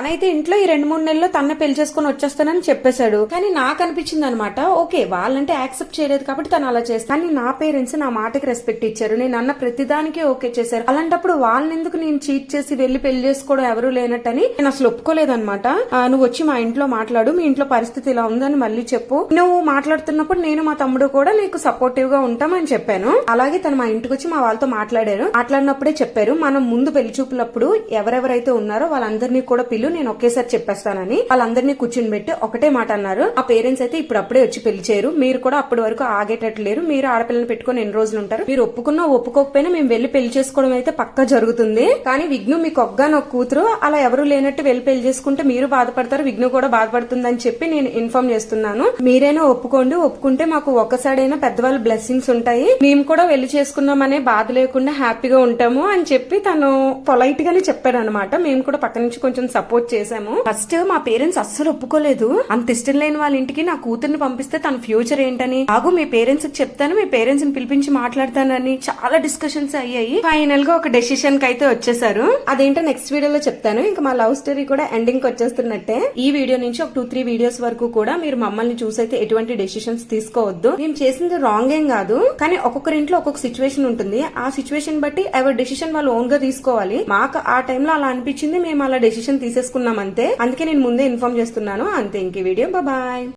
తనైతే ఇంట్లో ఈ రెండు మూడు నెలల్లో తన పెళ్ళి చేసుకుని వచ్చేస్తానని చెప్పేశాడు. కానీ నాకు అనిపించింది అనమాట ఓకే వాళ్ళంటే యాక్సెప్ట్ చేయలేదు కాబట్టి తను అలా చేస్తాను కానీ నా పేరెంట్స్ నా మాటకి రెస్పెక్ట్ ఇచ్చారు. నేను అన్న ప్రతిదానికే ఓకే చేశారు. అలాంటప్పుడు వాళ్ళని ఎందుకు నేను చీట్ చేసి వెళ్ళి పెళ్ళి చేసుకోవడం ఎవరు లేనట్టని నేను అసలు ఒప్పుకోలేదనమాట. నువ్వు వచ్చి మా ఇంట్లో మాట్లాడు మీ ఇంట్లో పరిస్థితి ఇలా ఉందని మళ్ళీ చెప్పు. నువ్వు మాట్లాడుతున్నప్పుడు నేను మా తమ్ముడు కూడా నీకు సపోర్టివ్గా ఉంటామని చెప్పాను. అలాగే తను మా ఇంటికి వచ్చి మా వాళ్ళతో మాట్లాడారు. మాట్లాడినప్పుడే చెప్పారు మనం ముందు పెళ్ళి చూపులప్పుడు ఎవరెవరైతే ఉన్నారో వాళ్ళందరినీ కూడా పిల్లు నేను ఒకేసారి చెప్పేస్తానని వాళ్ళందరినీ కూర్చుని పెట్టి ఒకటే మాట అన్నారు. ఆ పేరెంట్స్ అయితే ఇప్పుడు అప్పుడే వచ్చి పెళ్ళి చేయరు. మీరు కూడా అప్పటి వరకు ఆగేటట్లు లేరు. మీరు ఆడపిల్లని పెట్టుకొని ఎన్ని రోజులు ఉంటారు? మీరు ఒప్పుకున్నా ఒప్పుకోకపోయినా మేము వెళ్ళి పెళ్ళి చేసుకోవడం అయితే పక్కా జరుగుతుంది. కానీ విఘ్ను మీకు ఒక్కగాని ఒక కూతురు. అలా ఎవరు లేనట్టు వెళ్ళి పెళ్ళి చేసుకుంటే మీరు బాధపడతారు. విఘ్ను కూడా బాధపడుతుందని చెప్పి నేను ఇన్ఫార్మ్ చేస్తున్నాను. మీరైనా ఒప్పుకోండి. ఒప్పుకుంటే మాకు ఒక్కసాడైనా పెద్దవాళ్ళ బ్లెస్సింగ్స్ ఉంటాయి. మేము కూడా వెళ్ళి చేసుకున్నామనే బాధ లేకుండా హ్యాపీగా ఉంటాము అని చెప్పి తను పొలైట్ గానే చెప్పాడు అనమాట మేము కూడా పక్క నుంచి కొంచెం సపోర్ట్ చేసాము ఫస్ట్ మా పేరెంట్స్ అస్సలు ఒప్పుకోలేదు. అంత ఇష్టం లేని వాళ్ళ ఇంటికి నా కూతుర్ని పంపిస్తే తన ఫ్యూచర్ ఏంటని. బాగు మీ పేరెంట్స్కి చెప్తాను మీ పేరెంట్స్ని పిలిపించి మాట్లాడతానని చాలా డిస్కషన్స్ అయ్యాయి. ఫైనల్గా ఒక డెసిషన్కి అయితే వచ్చేసారు అదేంటో నెక్స్ట్ వీడియోలో చెప్తాను. ఇంకా మా లవ్ స్టోరీ కూడా ఎండింగ్కి వచ్చేస్తున్నట్టే. ఈ వీడియో నుంచి ఒక టూ త్రీ వీడియోస్ వరకు కూడా మీరు మమ్మల్ని చూసైతే ఎటువంటి డెసిషన్స్ తీసుకోవద్దు. మేము చేసింది రాంగ్ ఏం కాదు. కానీ ఒక్కొక్కరి ఇంట్లో ఒక్కొక్క సిచ్యువేషన్ ఉంటుంది. ఆ సిచ్యువేషన్ బట్టి ఎవరి డెసిషన్ వాళ్ళు ఓన్గా తీసుకోవాలి. మాకు ఆ టైంలో అలా అనిపించింది. మేము అలా డెసిషన్ తీసేసుకున్నాం అంతే అందుకే నేను ముందే ఇన్ఫార్మ్ చేస్తున్నాను. అంతే ఇంక వీడియో. బాయ్.